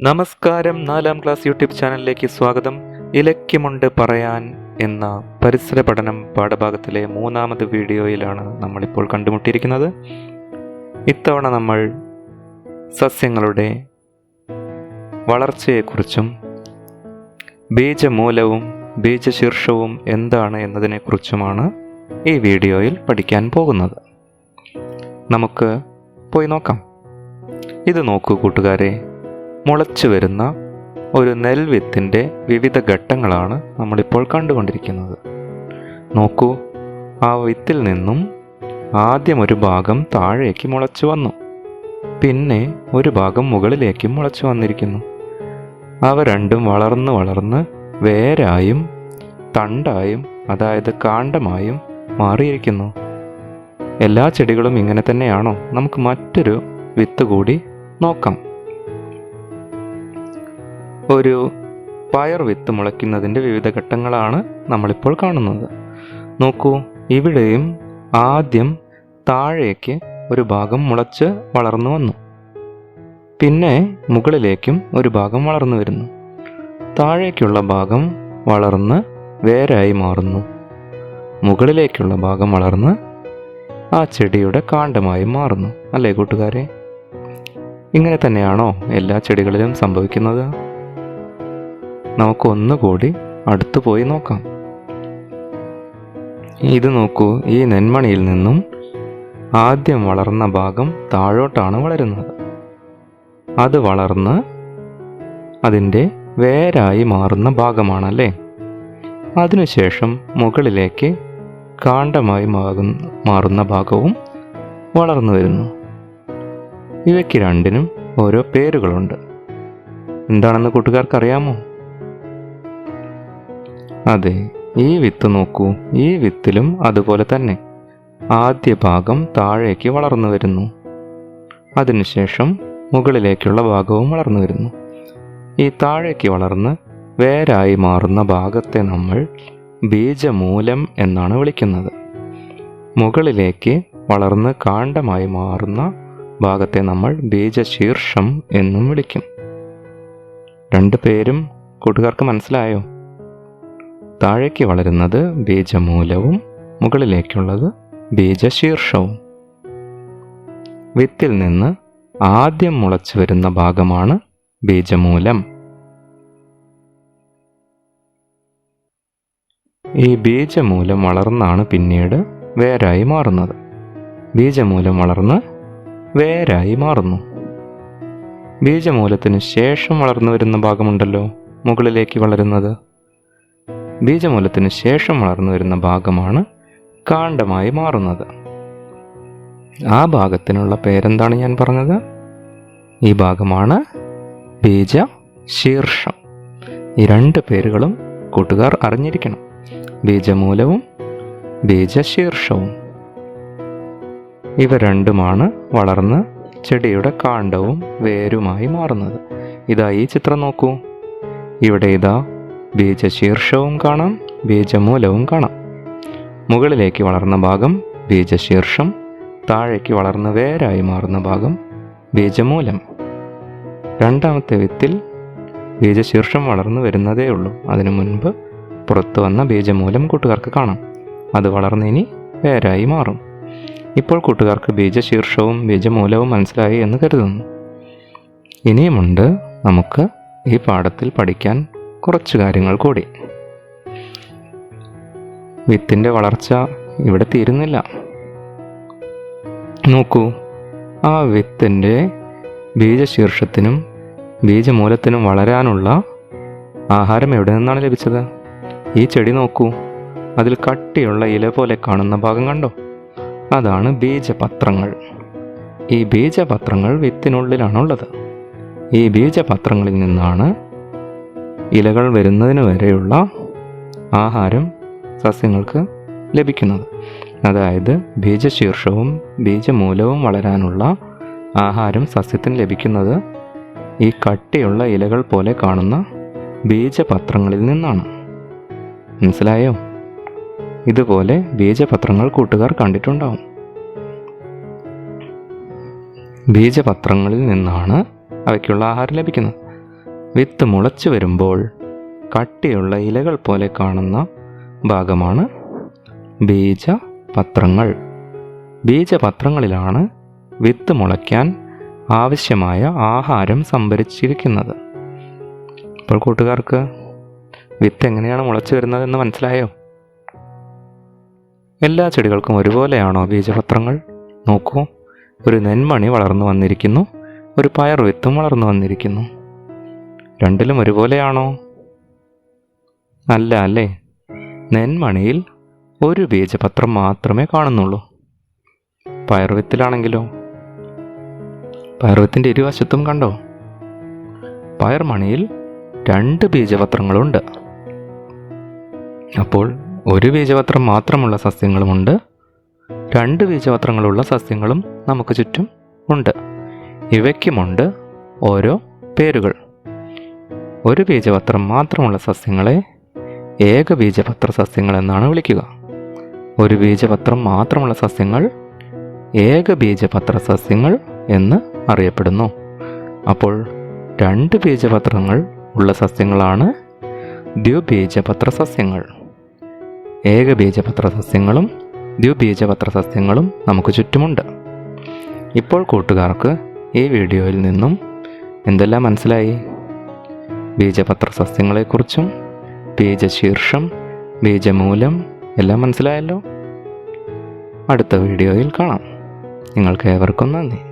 നമസ്കാരം. നാലാം class YouTube ചാനലിലേക്ക് സ്വാഗതം. ഇലക്യമുണ്ട് പറയാൻ എന്ന പരിസര പഠനം പാഠഭാഗത്തിലെ മൂന്നാമത് വീഡിയോയിലാണ് നമ്മളിപ്പോൾ കണ്ടുമുട്ടിയിരിക്കുന്നത്. ഇത്തവണ നമ്മൾ സസ്യങ്ങളുടെ വളർച്ചയെക്കുറിച്ചും ബീജമൂലവും ബീജശീർഷവും എന്താണ് എന്നതിനെക്കുറിച്ചുമാണ് ഈ വീഡിയോയിൽ പഠിക്കാൻ പോകുന്നത്. നമുക്ക് പോയി നോക്കാം. ഇത് നോക്കൂ കൂട്ടുകാരെ. മുളച്ചു വരുന്ന ഒരു നെൽവിത്തിന്റെ വിവിധ ഘട്ടങ്ങളാണ് നമ്മളിപ്പോൾ കണ്ടുകൊണ്ടിരിക്കുന്നത്. നോക്കൂ ആ വിത്തിൽ നിന്നും ആദ്യം ഒരു ഭാഗം താഴേക്ക് മുളച്ചു വന്നു. പിന്നെ ഒരു ഭാഗം മുകളിലേക്കും മുളച്ചു വന്നിരിക്കുന്നു. അവ രണ്ടും വളർന്ന് വളർന്ന് വേരായും തണ്ടായും അതായത് കാണ്ഡമായും മാറിയിരിക്കുന്നു. എല്ലാ ചെടികളും ഇങ്ങനെ തന്നെയാണോ? നമുക്ക് മറ്റൊരു വിത്ത് കൂടി നോക്കാം. ഒരു പയർ വിത്ത് മുളയ്ക്കുന്നതിന്റെ വിവിധ ഘട്ടങ്ങളാണ് നമ്മളിപ്പോൾ കാണുന്നത്. നോക്കൂ ഇവിടെയും ആദ്യം താഴേക്ക് ഒരു ഭാഗം മുളച്ച് വളർന്നു വന്നു. പിന്നെ മുകളിലേക്കും ഒരു ഭാഗം വളർന്നു വരുന്നു. താഴേക്കുള്ള ഭാഗം വളർന്ന് വേരായി മാറുന്നു. മുകളിലേക്കുള്ള ഭാഗം വളർന്ന് ആ ചെടിയുടെ കാണ്ഡമായി മാറുന്നു. അല്ലേ കൂട്ടുകാരെ? ഇങ്ങനെ തന്നെയാണോ എല്ലാ ചെടികളിലും സംഭവിക്കുന്നത്? നമുക്ക് ഒന്നുകൂടി അടുത്തു പോയി നോക്കാം. ഇത് നോക്കൂ ഈ നെന്മണിയിൽ നിന്നും ആദ്യം വളർന്ന ഭാഗം താഴോട്ടാണ് വളരുന്നത്. അത് വളർന്ന് അതിന്റെ വേരായി മാറുന്ന ഭാഗമാണല്ലേ? അതിനുശേഷം മുകളിലേക്ക് കാണ്ഡമായി മാറുന്ന ഭാഗവും വളർന്നു വരുന്നു. ഇവയ്ക്ക് രണ്ടിനും ഓരോ പേരുകളുണ്ട്. എന്താണെന്ന് കൂട്ടുകാർക്ക് അറിയാമോ അതെ ഈ വിത്ത് നോക്കൂ. ഈ വിത്തിലും അതുപോലെ തന്നെ. ആദ്യ ഭാഗം താഴേക്ക് വളർന്നു വരുന്നു. അതിനുശേഷം മുകളിലേക്കുള്ള ഭാഗവും വളർന്നു വരുന്നു. ഈ താഴേക്ക് വളർന്ന് വേരായി മാറുന്ന ഭാഗത്തെ നമ്മൾ ബീജമൂലം എന്നാണ് വിളിക്കുന്നത്. മുകളിലേക്ക് വളർന്ന് കാണ്ഡമായി മാറുന്ന ഭാഗത്തെ നമ്മൾ ബീജശീർഷം എന്നും വിളിക്കും. രണ്ടു പേരും കൂട്ടുകാർക്ക് മനസ്സിലായോ? താഴേക്ക് വളരുന്നത് ബീജമൂലവും മുകളിലേക്കുള്ളത് ബീജശീർഷവും. വിത്തിൽ നിന്ന് ആദ്യം മുളച്ചു വരുന്ന ഭാഗമാണ് ബീജമൂലം. ഈ ബീജമൂലം വളർന്നാണ് പിന്നീട് വേരായി മാറുന്നത്. ബീജമൂലം വളർന്ന് വേരായി മാറുന്നു. ബീജമൂലത്തിന് ശേഷം വളർന്നു വരുന്ന ഭാഗമുണ്ടല്ലോ മുകളിലേക്ക് വളരുന്നത്. ബീജമൂലത്തിന് ശേഷം വളർന്നു വരുന്ന ഭാഗമാണ് കാണ്ഡമായി മാറുന്നത്. ആ ഭാഗത്തിനുള്ള പേരെന്താണ് ഞാൻ പറഞ്ഞത്? ഈ ഭാഗമാണ് ബീജ ശീർഷം ഈ രണ്ട് പേരുകളും കൂട്ടുകാർ അറിഞ്ഞിരിക്കണം. ബീജമൂലവും ബീജശീർഷവും. ഇവ രണ്ടുമാണ് വളർന്ന് ചെടിയുടെ കാണ്ഡവും വേരുമായി മാറുന്നത്. ഇതാ ഈ ചിത്രം നോക്കൂ. ഇവിടെ ഇതാ ബീജശീർഷവും കാണാം ബീജമൂലവും കാണാം. മുകളിലേക്ക് വളർന്ന ഭാഗം ബീജശീർഷം താഴേക്ക് വളർന്ന വേരായി മാറുന്ന ഭാഗം ബീജമൂലം. രണ്ടാമത്തെ വിത്തിൽ ബീജശീർഷം വളർന്നു വരുന്നതേ ഉള്ളൂ. അതിനു മുൻപ് പുറത്തു വന്ന ബീജമൂലം കൂട്ടുകാർക്ക് കാണാം. അത് വളർന്ന് ഇനി വേരായി മാറും. ഇപ്പോൾ കൂട്ടുകാർക്ക് ബീജശീർഷവും ബീജമൂലവും മനസ്സിലായി എന്ന് കരുതുന്നു. ഇനിയുമുണ്ട് നമുക്ക് ഈ പാഠത്തിൽ പഠിക്കാൻ കുറച്ച് കാര്യങ്ങൾ കൂടി. വിത്തിന്റെ വളർച്ച ഇവിടെ തീരുന്നില്ല. നോക്കൂ ആ വിത്തിന്റെ ബീജശീർഷത്തിനും ബീജമൂലത്തിനും വളരാനുള്ള ആഹാരം എവിടെ നിന്നാണ് ലഭിച്ചത്? ഈ ചെടി നോക്കൂ അതിൽ കട്ടിയുള്ള ഇല പോലെ കാണുന്ന ഭാഗം കണ്ടോ? അതാണ് ബീജപത്രങ്ങൾ. ഈ ബീജപത്രങ്ങൾ വിത്തിനുള്ളിലാണുള്ളത്. ഈ ബീജപത്രങ്ങളിൽ നിന്നാണ് ഇലകൾ വരുന്നതിന് വരെയുള്ള ആഹാരം സസ്യങ്ങൾക്ക് ലഭിക്കുന്നത്. അതായത് ബീജശീർഷവും ബീജമൂലവും വളരാനുള്ള ആഹാരം സസ്യത്തിന് ലഭിക്കുന്നത് ഈ കട്ടിയുള്ള ഇലകൾ പോലെ കാണുന്ന ബീജപത്രങ്ങളിൽ നിന്നാണ്. മനസ്സിലായോ? ഇതുപോലെ ബീജപത്രങ്ങൾ കൂട്ടുകാർ കണ്ടിട്ടുണ്ടാവും. ബീജപത്രങ്ങളിൽ നിന്നാണ് അവയ്ക്കുള്ള ആഹാരം ലഭിക്കുന്നത്. വിത്ത് മുളച്ചു വരുമ്പോൾ കട്ടിയുള്ള ഇലകൾ പോലെ കാണുന്ന ഭാഗമാണ് ബീജപത്രങ്ങൾ. ബീജപത്രങ്ങളിലാണ് വിത്ത് മുളയ്ക്കാൻ ആവശ്യമായ ആഹാരം സംഭരിച്ചിരിക്കുന്നത്. ഇപ്പോൾ കൂട്ടുകാർക്ക് വിത്ത് എങ്ങനെയാണ് മുളച്ചു വരുന്നതെന്ന് മനസ്സിലായോ? എല്ലാ ചെടികൾക്കും ഒരുപോലെയാണോ ബീജപത്രങ്ങൾ? നോക്കൂ ഒരു നെന്മണി വളർന്നു വന്നിരിക്കുന്നു ഒരു പയർ വിത്തും വളർന്നു വന്നിരിക്കുന്നു. രണ്ടിലും ഒരുപോലെയാണോ? അല്ല അല്ലേ? നെന്മണിയിൽ ഒരു ബീജപത്രം മാത്രമേ കാണുന്നുള്ളൂ. പയർവിത്തിലാണെങ്കിലോ? പയർവിത്തിന്റെ ഇരുവശത്തും കണ്ടോ? പയർമണിയിൽ രണ്ട് ബീജപത്രങ്ങളുണ്ട്. അപ്പോൾ ഒരു ബീജപത്രം മാത്രമുള്ള സസ്യങ്ങളുമുണ്ട്. രണ്ട് ബീജപത്രങ്ങളുള്ള സസ്യങ്ങളും നമുക്ക് ചുറ്റും ഉണ്ട്. ഇവയ്ക്കുമുണ്ട് ഓരോ പേരുകൾ. ഒരു ബീജപത്രം മാത്രമുള്ള സസ്യങ്ങളെ ഏകബീജപത്ര സസ്യങ്ങൾ എന്നാണ് വിളിക്കുക. ഒരു ബീജപത്രം മാത്രമുള്ള സസ്യങ്ങൾ ഏകബീജപത്ര സസ്യങ്ങൾ എന്ന് അറിയപ്പെടുന്നു. അപ്പോൾ രണ്ട് ബീജപത്രങ്ങൾ ഉള്ള സസ്യങ്ങളാണ് ദ്വിബീജപത്ര സസ്യങ്ങൾ. ഏകബീജപത്ര സസ്യങ്ങളും ദ്വിബീജപത്ര സസ്യങ്ങളും നമുക്ക് ചുറ്റുമുണ്ട്. ഇപ്പോൾ കൂട്ടുകാർക്ക് ഈ വീഡിയോയിൽ നിന്നും എന്തെല്ലാം മനസ്സിലായി? ബീജപത്ര സസ്യങ്ങളെക്കുറിച്ചും ബീജശീർഷം ബീജമൂലം എല്ലാം മനസ്സിലായല്ലോ? അടുത്ത വീഡിയോയിൽ കാണാം. നിങ്ങൾക്ക് ഏവർക്കും നന്ദി.